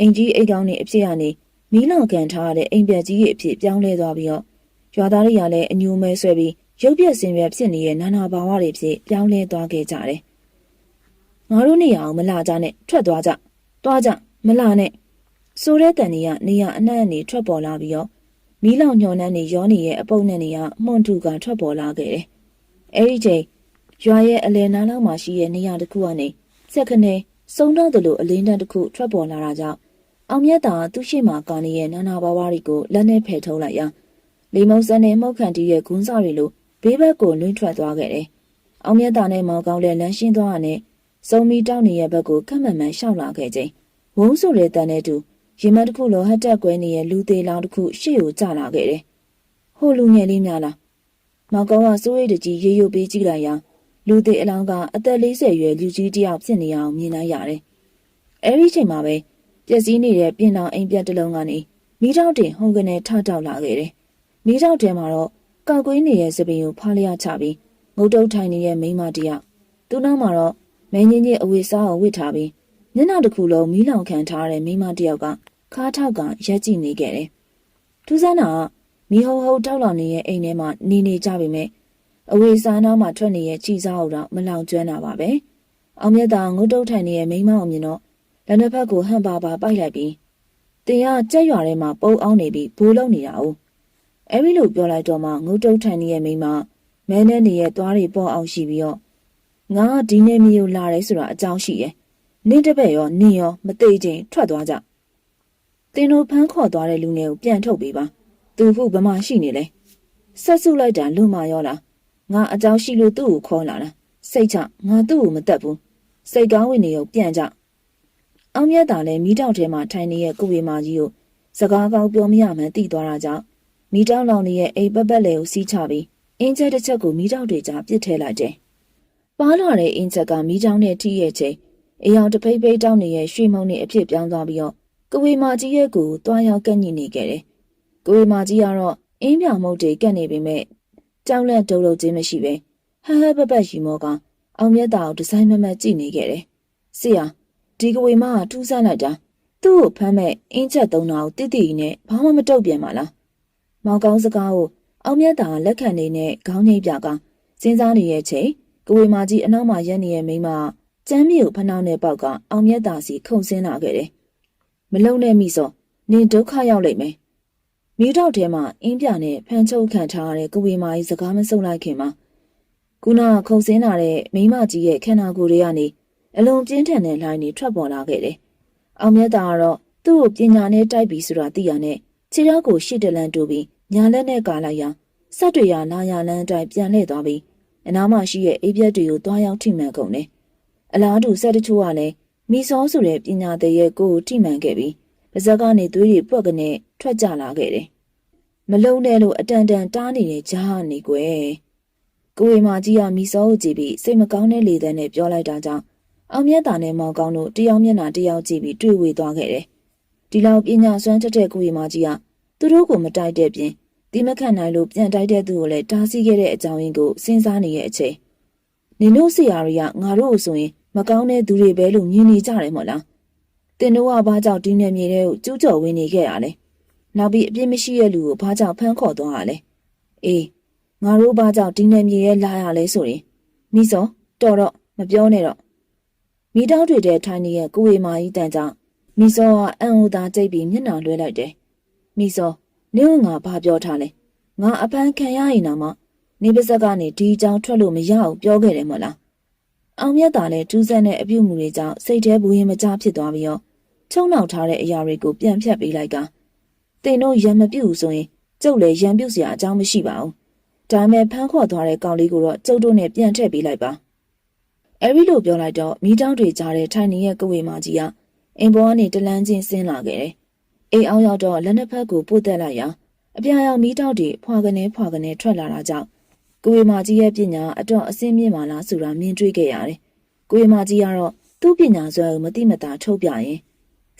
အင်ကြီးအိတ်ကောင်းနေအဖြစ်ကနေမီးလောင်ကန်ထားတဲ့အိမ်ပြက်ကြီးရဲ့အဖြစ်ပြောင်းလဲသွားပြီးတော့ရွာသားတွေကလည်းအညိုမဲဆွဲပြီးရုပ်ပြက်စင်ပြက်ဖြစ်နေတဲ့နာနာဘာဝတွေဖြစ်ပြောင်းလဲသွားခဲ့ကြတယ်။ငါတို့နေရအောင်မလာကြနဲ့ထွက်သွားကြ။သွားကြမလာနဲ့ဆိုတဲ့တန်ကြီးကနေရအနှံ့အနေထွက်ပေါ်လာပြီးတော့မီးလောင်ညှော်နှန်းနေရောနေရဲ့အပုပ်နဲ့နေရမှုန်ထူကထွက်ပေါ်လာခဲ့တယ်။အဲဒီချိန် ရွာရဲ့အလယ်နားလောက်မှာရှိတဲ့နေရာတစ်ခုကနေစက်ခနဲစုံတော့သလိုအလင်းတန်းတစ်ခုထွက်ပေါ်လာတာကြောင့်အောင်မြတ်တာသူ့ရှိမှကာနေရဲ့နာနာဘာဝတွေကိုလက်နဲ့ဖယ်ထုတ်လိုက်ရာလေမုံစံနဲ့မှုတ်ခန့်တီးရဲ့ဂုံးစားတွေလိုဘေးဘက်ကိုလွင့်ထွက်သွားခဲ့တယ်။အောင်မြတ်တာနဲ့မောင်ကောင်းလည်းလမ်းရှင်းသွားတဲ့စုံမီတောက်နေရဲ့ဘက်ကိုခက်မှန်မှန်ရှောက်လာခဲ့ခြင်းဝုန်းဆိုတဲ့တန်နဲ့တူရင်မတစ်ခုလိုဟတ်တက်ကွဲနေရဲ့လူသေးလောင်တစ်ခုရှေ့ကိုကျလာခဲ့တယ်။ဟိုလူငယ်လေးများလား။မောင်ကောင်းကစိုးရိမ်တကြီးရေရုပ်ပေးကြည့်လိုက်ရာ လူသေးအလောင်းကအသက်40ရွယ်လူကြီးတစ်ယောက်ဖြစ်နေအောင်မြင်လိုက်ရတယ်။အဲဒီချိန်မှာပဲပျက်စီးနေတဲ့ပြင်တော်အိမ်ပြက်တစ်လုံးကနေမိထောက်တင်ဟုန်ကနေထထောက်လာခဲ့တယ်။မိထောက်တဲမှာတော့ကောက်ကွေးနေတဲ့စပင်ကိုဖားလျားချပြီးငုတ်တုတ်ထိုင်နေတဲ့မိန်းမတယောက်သူ့နောက်မှာတော့မင်းကြီးကြီးအဝေစားကိုဝစ်ထားပြီးမျက်နှာတစ်ခုလုံးမီးလောင်ခံထားတဲ့မိန်းမတယောက်ကခါထောက်ကရက်ကြည့်နေခဲ့တယ်။ထူးဆန်းတာကမီဟိုဟိုတောက်လောင်နေတဲ့အိမ်ထဲမှာနေနေကြပြီမဲ့ အဝေစားနားမှာထွက်နေတဲ့ကြည်စားအောင်တော့မလောင်ကျွမ်းတာပါပဲ။အောင်မြတ်သာငုတ်တုတ်ထိုင်နေတဲ့မိန်းမအောင်မြင်တော့လက်နှစ်ဖက်ကိုဟန်ပါပါပိုက်လိုက်ပြီးတင်ကကြက်ရွာထဲမှာပုံအောင်နေပြီးဘိုးလုံးနေတာ哦အဲ့ဒီလိုပြောလိုက်တော့မှငုတ်တုတ်ထိုင်နေတဲ့မိန်းမမဲနဲ့နေရဲ့သွားတွေပေါ်အောင်ရှိပြီးတော့ငါကဒီနေ့မျိုးလာတယ်ဆိုတာအကြောင်းရှိရဲ့နင်းတပည့်ရောနင်းရောမသိချင်းထွက်သွားကြတင်တို့ဖမ်းခေါ်သွားတဲ့လူငယ်ကိုပြန်ထုတ်ပေးပါသူခုဘမရှိနေလဲဆက်စုလိုက်တာလွန်မာရောလား ငါအကြောင်းရှိလို့သူ့ကိုခေါ်လာတာစိတ်ချငါသူ့ကိုမတက်ဘူးစိတ်ကောင်းဝင်နေရောပြန်ကြအောင်မြတ်တာလည်းမိတောက်ထဲမှာထိုင်နေတဲ့ကိုဝေမာကြီးကိုစကားကောင်းပြောမရမှန်းသိသွားတာကြောင့်မိတောက်လောင်နေတဲ့အိမ်ပက်ပက်လေကိုစီးချပြီးအင်းချက်တစ်ချက်ကိုမိတောက်တွေကြားပစ်ထဲလိုက်တယ်။ပါလာတဲ့အင်းချက်ကမိချောင်းနဲ့ထိရဲ့ချိန်အယောင်တဖိတ်ဖိတ်တောင်းနေတဲ့ရွှေမုံနဲ့အဖြစ်ပြောင်းသွားပြီးတော့ကိုဝေမာကြီးရဲ့ကိုတွားရောက်ကန့်ညိနေခဲ့တယ်။ကိုဝေမာကြီးကတော့အင်းပြောင်မုတ်တွေကန့်နေပေမဲ့ ကြောက်လန့်တုံလုံးခြင်းမရှိပဲဟဟပပရီမောကအောင်မြတ်တာကိုဒီဇိုင်းမမတ်ကြည့်နေခဲ့တယ်။ဆရာဒီကဝေမကထူးဆန်းလိုက်တာသူ့ကိုဖမ်းမဲ့အင်းချက်သုံးတာကိုတိတိနဲ့ဘာမှမတုတ်ပြန်ပါလား။မောင်ကောင်းစကားကိုအောင်မြတ်တာလက်ခံနေနဲ့ခေါင်းငိတ်ပြကစဉ်းစားနေရဲ့ချိန်ကဝေမာကြီးအနောက်မှာရက်နေရဲ့မိမကျမ်းမြေကိုဖနှောင်းတဲ့ပေါက်ကအောင်မြတ်တာစီခုန်ဆင်းလာခဲ့တယ်။မလုံနဲ့မိစောနင်ဒုက္ခရောက်လိမ့်မယ်။ မိတော့ထဲမှာအင်းပြနဲ့ဖန်ချုပ်ခံထားရတဲ့ကဝေမာကြီးစကားမစုံလိုက်ခင်မှာခုနကခုံစင်းလာတဲ့မိမကြီးရဲ့ခန္ဓာကိုယ်တွေကနေအလွန်ပြင်းထန်တဲ့လှိုင်းတွေထွက်ပေါ်လာခဲ့တယ်။အောင်မြတ်တာကတော့သူ့ကိုပညာနဲ့တိုက်ပြီးဆိုတာသိရနဲ့ခြေထောက်ကိုရှစ်တလန်းတိုးပြီးညာလက်နဲ့ကာလိုက်ရာစက်တွေရလာရလန်းအတိုင်းပြန်လှည့်သွားပြီးအနားမှာရှိတဲ့အိပ်ပြက်တွေကိုတွားရောက်ထိမှန်ကုန်တယ်။အလားတူဆက်တချို့ကလည်းမိစောဆိုတဲ့ပညာသည်ရဲ့ကိုယ်ကိုထိမှန်ခဲ့ပြီးပါဇက်ကနေသွေးတွေပွက်ကနေ ထွက်ကြလာခဲ့တယ်။မလုံနဲ့လို့အတန်တန်တားနေတဲ့ဂျားနေကွယ်။ကိုဝေမာကြီးကမိစောကိုကြည့်ပြီးစိတ်မကောင်းတဲ့လေသံနဲ့ပြောလိုက်တာကြောင့်အောင်မြတ်တာနဲ့မောင်ကောင်းတို့တယောက်မျက်နှာတယောက်ကြည့်ပြီးတွေ့ဝေသွားခဲ့တယ်။ဒီလောက်ပညာစွမ်းတက်တဲ့ကိုဝေမာကြီးကသူတို့ကိုမတိုက်တဲ့ပြင်ဒီမခန့်နိုင်လို့ပြန်တိုက်တဲ့သူကိုလည်းတားဆီးခဲ့တဲ့အကြောင်းရင်းကိုစဉ်းစားနေရဲ့အချိန်နင်တို့ဆရာတွေကငါတို့ကိုဆိုရင်မကောင်းတဲ့သူတွေပဲလို့မြင်နေကြတယ်မို့လားတင်တို့ကဘာကြောင့်ဒီနယ်မြေတွေကိုကျူးကျော်ဝင်နေခဲ့ရလဲ နောက်ပြီးအပြစ်မရှိတဲ့လူကိုဘာကြောင့်ဖမ်းခေါ်သွားရလဲအေးငါတို့ဘာကြောင့်ဒီနယ်မြေရဲ့လာရလဲဆိုရင်မိစောတော်တော့မပြောနဲ့တော့မိတောက်တွေတဲ့ထိုင်းနေရဲ့ကိုဝေမာကြီးတန်ကြောင့်မိစောကအံ့ဩသာကြိတ်ပြီးမျက်နှာလွှဲလိုက်တယ်မိစောနင်းကငါဘာပြောထားလဲငါအပန်းခံရရင်တော့မှနေပါဇက်ကနေဒီအကြောင်းထွက်လို့မရအောင်ပြောခဲ့တယ်မဟုတ်လားအောင်မြတ်တာလည်းကျူးစက်တဲ့အပြုတ်မှုတွေကြောင့်စိတ်ထဲဘူးရင်မကြဖြစ်သွားပြီးတော့ချုံနှောက်ထားတဲ့အရာတွေကိုပြန်ဖြတ်ပေးလိုက်က တင်တို့ရံမပြုတ်ဆိုရင်ကျုပ်လည်းရံပြုတ်စရာအကြောင်းမရှိပါဘူးဒါမဲ့ဖမ်းခေါ်သွားတဲ့ကောင်လေးကိုတော့ကျုပ်တို့နဲ့ပြန်ထည့်ပေးလိုက်ပါအဲဒီလိုပြောလိုက်တော့မိတောင်းတွေကြားတဲ့ထိုင်နေရဲ့ကိုဝေမာကြီးကအင်ဘောကနေတလန်းချင်းဆင်းလာခဲ့တယ်အိမ်အောင်ရောက်တော့လက်နှစ်ဖက်ကိုပို့တက်လိုက်ရာအပြာရောင်မီးတောက်တွေဖွာကနေဖွာကနေထွက်လာတာကြောင့်ကိုဝေမာကြီးရဲ့ပညာအတော့အစင်းမြင့်မာလားဆိုတာမြင်တွေ့ခဲ့ရတယ်။ကိုဝေမာကြီးကတော့သူ့ပညာစွမ်းကိုမတိမတာထုတ်ပြရင်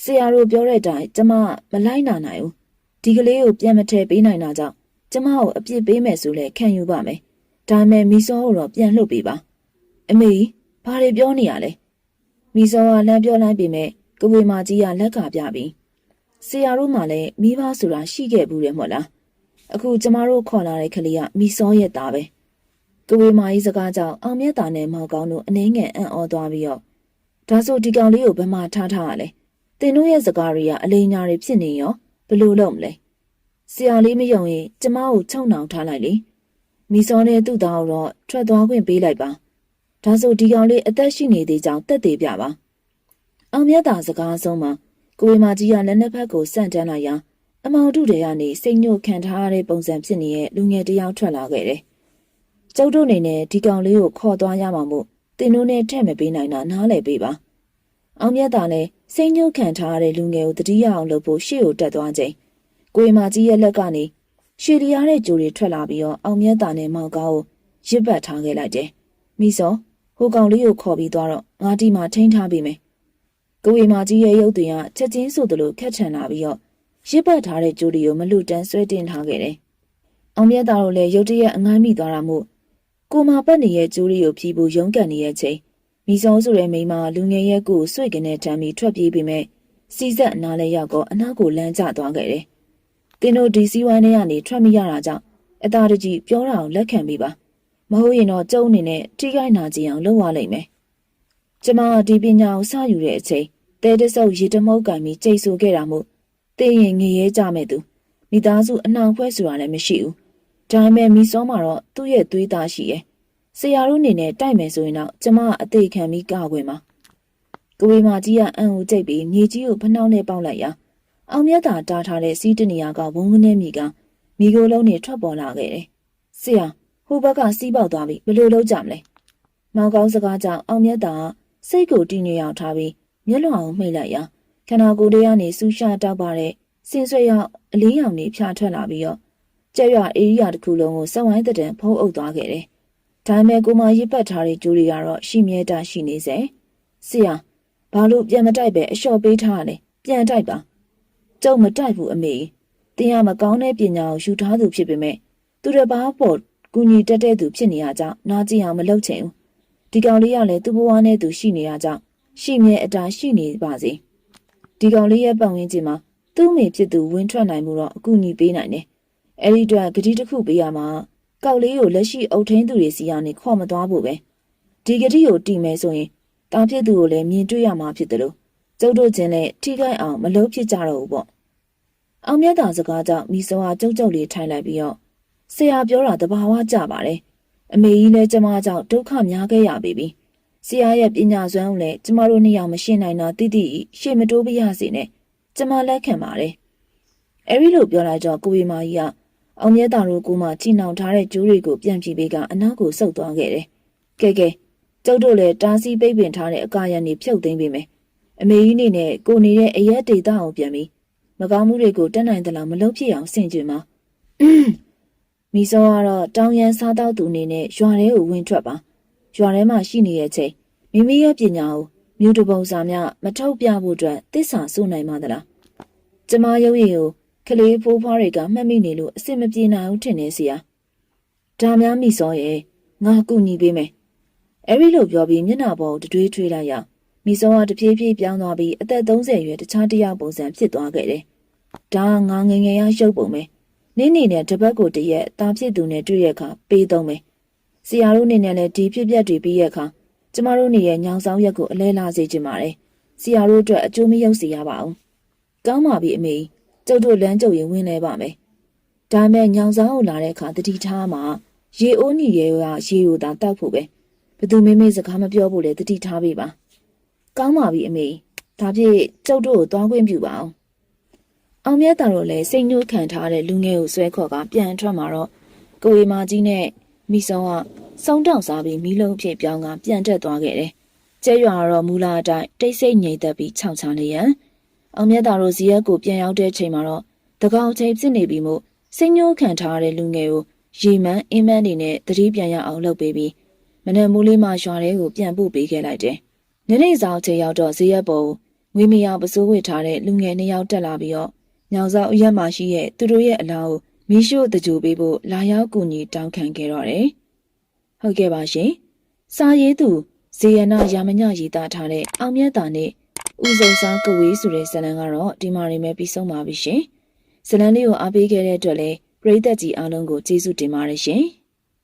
ဆရာတို့ပြောတဲ့အတိုင်းကျမမလိုက်နာနိုင်ဘူး။ ဒီကလေးကိုပြန်မထည့်ပေးနိုင်တာကြောင့်ကျမကိုအပြစ်ပေးမယ်ဆိုလဲခံယူပါမယ်။ဒါမဲ့မီစောကိုတော့ပြန်လှုပ်ပေးပါ။အမေဘာတွေပြောနေရလဲ။မီစောကလမ်းပြောလိုက်ပေမဲ့ကိုဝေမာကြီးကလက်ကပြပြီးဆရာတို့မှလည်းမိဘဆိုတာရှိခဲ့ဘူးတယ်မို့လားအခုကျမတို့ခေါ်လာတဲ့ကလေးကမိစောရဲ့သားပဲကဝေမာကြီးစကားကြောင့်အောင်မြတ်တာနဲ့မောင်ကောင်းတို့အနှင်းငယ်အံ့ဩသွားပြီးတော့ဒါဆိုဒီကောင်လေးကိုဘယ်မှာထားထားရလဲတင်တို့ရဲ့စကားတွေကအလိညာတွေဖြစ်နေရော ဘလို့လုပ်မလဲဆရာလေးမယုံရင်ကျမကိုချုံနှောင်ထားလိုက်လေမိစောနဲ့သူ့သားကိုတော့ထွက်သွားခွင့်ပေးလိုက်ပါဒါဆိုဒီကောင်လေးအသက်ရှိနေသေးကြောင်းတက်သေးပြပါအောင်မြတ်တာစကားဆုံးမှာကိုဝေမာကြီးကလက်နှစ်ဖက်ကိုစန့်တန်းလိုက်ရာအမောင်တုတွေကနေစိတ်ညှို့ခံထားရတဲ့ပုံစံဖြစ်နေတဲ့လူငယ်တယောက်ထွက်လာခဲ့တယ်။ကျုပ်တို့အနေနဲ့ဒီကောင်လေးကိုခေါ်သွားရမှာမို့တင်တို့နဲ့ထည့်မပေးနိုင်တာနားလည်ပေးပါ။အောင်မြတ်တာလည်း စိတ်ညှို့ခံထားရတဲ့လူငယ်ကိုတတိယအောင်လုပ်ဖို့ရှေ့ကိုတက်သွားချိန်ကိုဝေမာကြီးရဲ့လက်ကနေရှည်လျားတဲ့ကြိုတွေထွက်လာပြီးတော့အောင်မြတ်တာနဲ့မောင်ကောင်းကိုရစ်ပတ်ထားခဲ့လိုက်တယ်။မိစောဟိုကောင်လေးကိုခေါ်ပြီးသွားတော့ငါဒီမှာထိန်းထားပေးမယ်။ကိုဝေမာကြီးရဲ့ရုပ်သွင်းကချက်ချင်းဆိုသလိုခက်ချန်လာပြီးတော့ရစ်ပတ်ထားတဲ့ကြိုဒီကိုမလူတန်းဆွဲတင်ထားခဲ့တယ်။အောင်မြတ်သားတို့လည်းရုတ်တရက်အငိုင်းမိသွားတာမို့ကိုမာပတ်နေရဲ့ကြိုဒီကိုဖြီးဖို့ရုန်းကန်နေရဲ့ချိန် မိစောဆိုတဲ့မိန်းမလူငယ်ရဲ့ကိုဆွေကနေတမ်းပြီးထွက်ပြေးပြီးမဲ့စီဆက်အနားလဲရောက်တော့အနားကိုလမ်းကျသွားခဲ့တယ်။တင်းတို့ဒီစီဝိုင်းထဲကနေထွက်မရတာကြောင့်အသားတကြီးပြောတာကိုလက်ခံပြီးပါမဟုတ်ရင်တော့ကျုံအနေနဲ့ထိခိုက်နာကြအောင်လုပ်ရလိမ့်မယ်။ကျမဒီပညာကိုစယူတဲ့အချိန်တဲတဆုပ်ရေတမုတ်ကံပြီးကြိတ်ဆူခဲ့တာမို့သိရင်ငရဲကြမဲ့သူမိသားစုအနှောင်ဖွဲ့ဆိုတာလည်းမရှိဘူးဒါပေမဲ့မိစောမှာတော့သူ့ရဲ့သွေးသားရှိရဲ့ ဆရာတို့အနေနဲ့တိုက်မယ်ဆိုရင်တော့ကျမအသေးခံပြီးကောက်ွယ်မှာကဝေမာကြီးကအံ့ဦးကြိတ်ပြီးမြေကြီးကိုဖနှောင်းနဲ့ပေါက်လိုက်ရာအောင်မြတ်တာတားထားတဲ့စီးတနေရာကဝုန်းကနေမိကမိကိုယ်လုံးနဲ့ထွက်ပေါ်လာခဲ့တယ်ဆရာဟိုဘက်ကစီးပေါက်သွားပြီဘယ်လိုလုပ်ကြမလဲမောင်ကောင်းစကားကြောင့်အောင်မြတ်တာစိတ်ကိုတည်ငြိမ်အောင်ထားပြီးမျက်လွန်အောင်မှိတ်လိုက်ရာခန္ဓာကိုယ်တွေကနေဆူရှာတောက်ပါတဲ့စင်ဆွေရောက်အလေးရောင်တွေဖြာထွက်လာပြီးတော့ကျက်ရွအေးရီယာတစ်ခုလုံးကိုစက်ဝိုင်းတဲ့တန်ဖုံးအုပ်သွားခဲ့တယ်။ ဒါပေမဲ့ကိုမရစ်ပတ်ထားတဲ့ကျိုးတွေကတော့ရှိမြဲတာရှိနေစေ။ဆရာဘာလို့ပြန်မတိုက်ပဲအလျှော့ပေးထားရလဲပြန်တိုက်ပါ။ကျုံမတိုက်ဘူးအမေ။တင်ရမကောင်းတဲ့ပညာကိုယူထားသူဖြစ်ပေမဲ့သူတစ်ပါးပေါ်ကူညီတက်တဲ့သူဖြစ်နေရကြောင်းနားကြည့်အောင်မလုပ်ချင်ဘူး။ဒီကောင်လေးကလည်းသူ့ဘဝနဲ့သူရှိနေရကြောင်းရှိမြဲအတားရှိနေပါစေ။ဒီကောင်လေးရဲ့ပတ်ဝန်းကျင်မှာသူ့မိဖြစ်သူဝင်ထွက်နိုင်မှုတော့အကူအညီပေးနိုင်တယ်။အဲဒီတော့ဂတိတစ်ခုပေးရမှာ ကောက်လေးကိုလက်ရှိအုပ်ထင်းသူတွေစီကနေခေါ်မသွားဖို့ပဲ။ဒီဂတိကိုတီမယ်ဆိုရင်တာဖြစ်သူကိုလည်းမြင်တွေ့ရမှာဖြစ်တယ်လို့ကျုပ်တို့ချင်းလည်းထိခိုက်အောင်မလုပ်ဖြစ်ကြတော့ဘူးပေါ့။အောင်မြတ်တာစကားကြောင့်မိစောဟာကျုပ်ကျုပ်လေးထိုင်လိုက်ပြီးတော့ဆရာပြောတာတဘာဝကြပါတယ်။အမေကြီးလည်းကျမကြောင့်ဒုက္ခများခဲ့ရပြီပြီဆရာရဲ့ပညာစွမ်းကိုလည်းကျမတို့နှစ်ယောက်မရှင်းနိုင်တာတိတိရှေ့မတိုးပြရစေနဲ့ကျမလက်ခံပါတယ်အဲဒီလိုပြောလိုက်တော့ကိုဝေမာကြီးက အောင်မြတ်တာတို့ကိုမှချီနှောင်ထားတဲ့ကျိုးတွေကိုပြန်ပြပေးကအနောက်ကိုဆုတ်သွားခဲ့တယ်ကဲကဲကျုပ်တို့လည်းတားဆီးပိတ်ပင်ထားတဲ့အကာရန်တွေဖြုတ်သိမ်းပေးမယ်အမေကြီးနေနဲ့ကိုနေတဲ့အရက်ဒေတာအောင်ပြန်ပြီးမကောင်းမှုတွေကိုတက်နိုင်သလားမလုပ်ဖြစ်အောင်ဆင်ခြင်ပါမိစောကတော့တောင်ရန်စားတောက်သူအနေနဲ့ရွာထဲကိုဝင်ထွက်ပါရွာထဲမှာရှိနေတဲ့အချိန်မိမိရဲ့ပညာကိုမြို့တပုံစာများမထုတ်ပြဖို့အတွက်သစ္စာစိုးနိုင်ပါသလားကျမရုပ်ရည်ကို ကလေးဖိုးဖွားတွေကမှတ်မိနေလို့အစ်စ်မပြေနိုင်ဘူးထင်နေစီယာဒါများမိစောရဲ့ငါကူညီပေးမယ်အဲ့ဒီလိုပြောပြီးမျက်နှာပေါ်ကိုတတွေးထွေးလိုက်ရမိစောကတဖြည်းဖြည်းပြောင်းသွားပြီးအသက်30ရွယ်တခြားတစ်ယောက်ပုံစံဖြစ်သွားခဲ့တယ်ဒါကငါငယ်ငယ်ရရုပ်ပုံပဲနင်းနေနဲ့တပတ်ကိုတရက်တာဖြစ်သူနဲ့တွေ့ရခါပေးသုံးမယ်။ဆရာတို့နေနဲ့လည်းဒီဖြစ်ပျက်တွေပြီးရခါကျမတို့နေရဲ့ညောင်ဆောင်ရက်ကိုအလဲလာစေချင်ပါတယ်။ဆရာတို့အတွက်အကျိုးမရောက်စေရပါဘူး။ကောင်းပါပြီအမေ ကျုပ်တို့လမ်းကြုံရင်ဝင်လဲပါမယ်။ဒါမဲ့ညောင်ဆောင်ကိုလာတဲ့အခါတတိထားမှာရေအိုးညီရဲကရေကိုသာတောက်ဖို့ပဲ။ဘသူမေမေစကားမပြောဖို့လေတတိထားပေးပါ။ကောင်းပါပြီအမေဒါဖြင့်ကျုပ်တို့ကိုသွားခွင့်ပြုပါအောင်အောင်မြတ်တာတို့လည်းစိတ်ညှိုးခံထားတဲ့လူငယ်ကိုဆွဲခေါ်ကပြန်ထွက်มาတော့ကိုဝေမာကြီးနဲ့မိစောကစောင်းတောင်စားပြီးမီးလုံးအဖြစ်ပြောင်းကပြန်တက်သွားခဲ့တယ်။ကျဲရွာကတော့မူလာအတိုင်းတိတ်ဆိတ်ငြိမ်သက်ပြီးခြောက်ချနေရန် အောင်မြတ်တာတို့ဇီရက်ကိုပြန်ရောက်တဲ့ချိန်မှာတော့တကောင်ချိန်ဖြစ်နေပြီမို့စိတ်ညှိုးခံထားတဲ့လူငယ်ကိုရေမန်းအင်းမန်းနေနဲ့တတိပြန်ရအောင်လုပ်ပေးပြီးမနက်မိုးလေးမှရွာထဲကိုပြန်ပို့ပေးခဲ့လိုက်တယ်။နေ့နေ့ဆောင်ချိန်ရောက်တော့ဇီရက်ပေါ်ငွေမယောင်ပစိုးဝစ်ထားတဲ့လူငယ်နှစ်ယောက်တက်လာပြီးတော့ညောင်ဆောင်အရက်မှရှိရဲ့သူတို့ရဲ့အလားကိုမီးရှို့တကြိုပေးဖို့လာရောက်ကူညီတောင်းခံခဲ့တော့တယ်။ဟုတ်ကဲ့ပါရှင်။စာရေးသူဇေယနာရာမညရေးသားထားတဲ့အောင်မြတ်တာနဲ့ ဦးစုံစားကဝေးဆိုတဲ့ဇာတ်လမ်းကတော့ဒီမှာနေမဲ့ပြီးဆုံးပါပြီရှင်။ဇာတ်လမ်းလေးကိုအားပေးခဲ့တဲ့အတွက်လည်းပရိသတ်ကြီးအားလုံးကိုကျေးဇူးတင်ပါတယ်ရှင်။